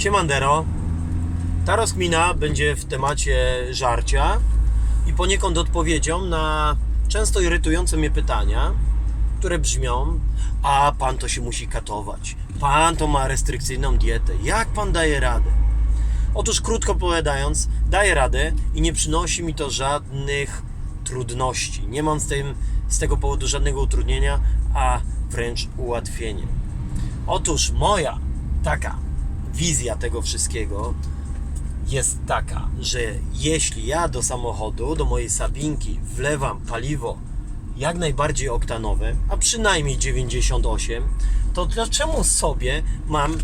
Siemandero. Ta rozkmina będzie w temacie żarcia i poniekąd odpowiedzią na często irytujące mnie pytania, które brzmią: A pan to się musi katować, pan to ma restrykcyjną dietę, jak pan daje radę? Otóż, krótko powiedziając, daję radę i nie przynosi mi to żadnych trudności. Nie mam z, tym, z tego powodu żadnego utrudnienia, a wręcz ułatwienia. Otóż moja taka wizja tego wszystkiego jest taka, że jeśli ja do samochodu, do mojej Sabinki wlewam paliwo jak najbardziej oktanowe, a przynajmniej 98, to dlaczego sobie mam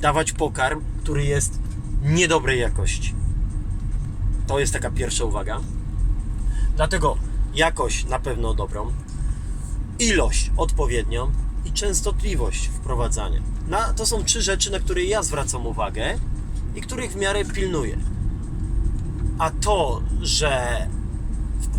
dawać pokarm, który jest niedobrej jakości? To jest taka pierwsza uwaga. Dlatego jakość na pewno dobrą, ilość odpowiednią i częstotliwość wprowadzania. Na, to są trzy rzeczy, na które ja zwracam uwagę i których w miarę pilnuję. A to, że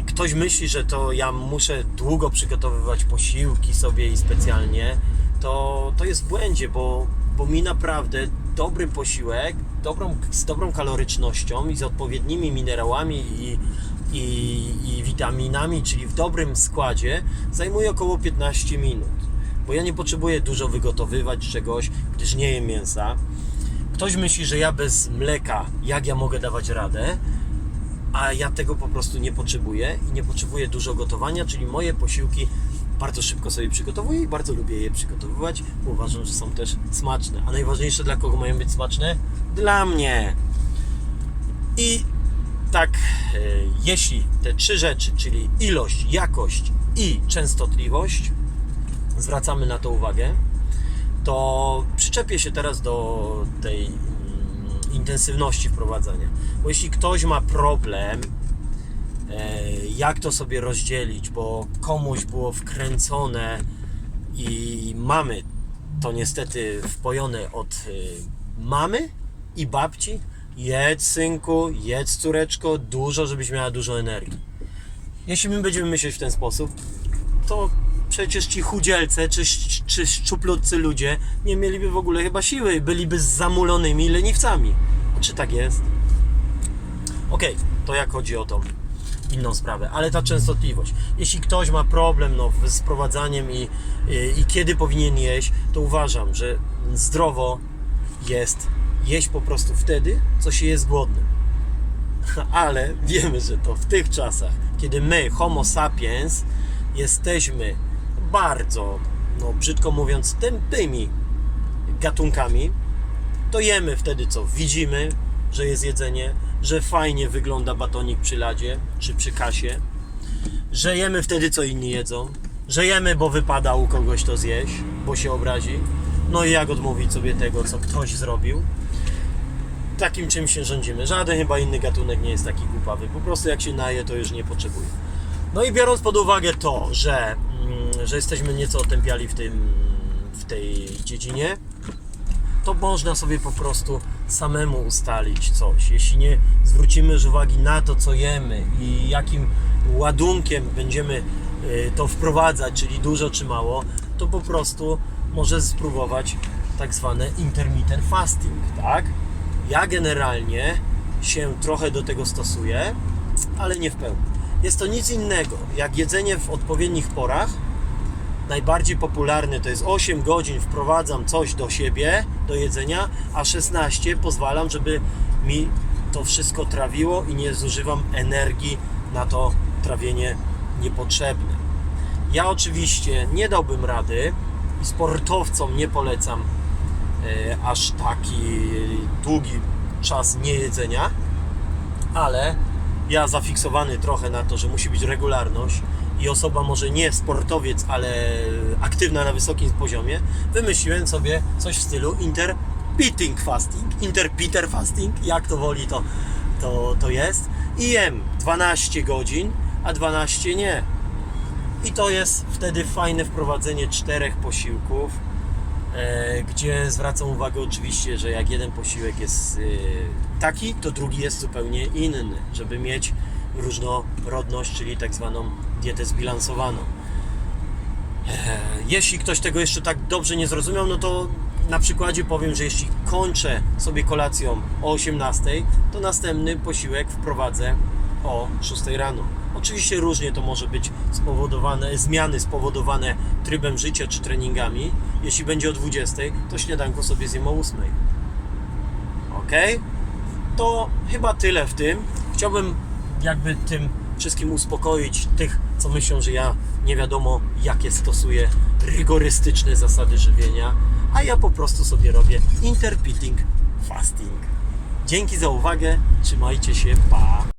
ktoś myśli, że to ja muszę długo przygotowywać posiłki sobie i specjalnie, to, to jest w błędzie, bo, bo mi naprawdę dobry posiłek dobrą, z dobrą kalorycznością i z odpowiednimi minerałami i, i, i witaminami, czyli w dobrym składzie, zajmuje około 15 minut. Bo ja nie potrzebuję dużo wygotowywać czegoś, gdyż nie jem mięsa. Ktoś myśli, że ja bez mleka, jak ja mogę dawać radę, a ja tego po prostu nie potrzebuję i nie potrzebuję dużo gotowania, czyli moje posiłki bardzo szybko sobie przygotowuję i bardzo lubię je przygotowywać, bo uważam, że są też smaczne. A najważniejsze dla kogo mają być smaczne? Dla mnie. I tak, e, jeśli te trzy rzeczy, czyli ilość, jakość i częstotliwość, zwracamy na to uwagę, to przyczepię się teraz do tej mm, intensywności wprowadzania. Bo jeśli ktoś ma problem, e, jak to sobie rozdzielić, bo komuś było wkręcone i mamy to niestety wpojone od e, mamy i babci, jedz synku, jedz córeczko, dużo, żebyś miała dużo energii. Jeśli my będziemy myśleć w ten sposób, to przecież ci chudzielce czy, czy szczuplutcy ludzie nie mieliby w ogóle chyba siły, byliby zamulonymi leniwcami. Czy tak jest? Okej, to jak chodzi o tą inną sprawę, ale ta częstotliwość. Jeśli ktoś ma problem no, z prowadzaniem i, i, i kiedy powinien jeść, to uważam, że zdrowo jest jeść po prostu wtedy, co się jest głodnym. Ale wiemy, że to w tych czasach, kiedy my, Homo sapiens, jesteśmy bardzo, no brzydko mówiąc, tępymi gatunkami, to jemy wtedy, co widzimy, że jest jedzenie, że fajnie wygląda batonik przy ladzie czy przy kasie, że jemy wtedy, co inni jedzą, że jemy, bo wypada u kogoś to zjeść, bo się obrazi. No i jak odmówić sobie tego, co ktoś zrobił? Takim czym się rządzimy. Żaden chyba inny gatunek nie jest taki głupawy. Po prostu jak się naje, to już nie potrzebuje. No i biorąc pod uwagę to, że, mm, że jesteśmy nieco otępiali w, tym, w tej dziedzinie, to można sobie po prostu samemu ustalić coś. Jeśli nie zwrócimy już uwagi na to, co jemy i jakim ładunkiem będziemy y, to wprowadzać, czyli dużo czy mało, to po prostu może spróbować tak zwane intermittent fasting, tak? Ja generalnie się trochę do tego stosuję, ale nie w pełni. Jest to nic innego jak jedzenie w odpowiednich porach. Najbardziej popularny to jest 8 godzin wprowadzam coś do siebie, do jedzenia, a 16 pozwalam, żeby mi to wszystko trawiło i nie zużywam energii na to trawienie niepotrzebne. Ja oczywiście nie dałbym rady i sportowcom nie polecam e, aż taki długi czas niejedzenia, ale ja zafiksowany trochę na to, że musi być regularność i osoba może nie sportowiec, ale aktywna na wysokim poziomie, wymyśliłem sobie coś w stylu intermittent fasting, interpeter fasting, jak to woli to, to, to jest i jem 12 godzin, a 12 nie. I to jest wtedy fajne wprowadzenie czterech posiłków, gdzie zwracam uwagę oczywiście, że jak jeden posiłek jest e, taki, to drugi jest zupełnie inny, żeby mieć różnorodność, czyli tak zwaną dietę zbilansowaną. E, jeśli ktoś tego jeszcze tak dobrze nie zrozumiał, no to na przykładzie powiem, że jeśli kończę sobie kolacją o 18, to następny posiłek wprowadzę o 6 rano. Oczywiście różnie to może być spowodowane, zmiany spowodowane trybem życia czy treningami. Jeśli będzie o 20, to śniadanko sobie zjem o 8. Ok? To chyba tyle w tym. Chciałbym jakby tym wszystkim uspokoić tych, co myślą, że ja nie wiadomo jakie stosuję rygorystyczne zasady żywienia, a ja po prostu sobie robię intermittent fasting. Dzięki za uwagę, trzymajcie się, pa!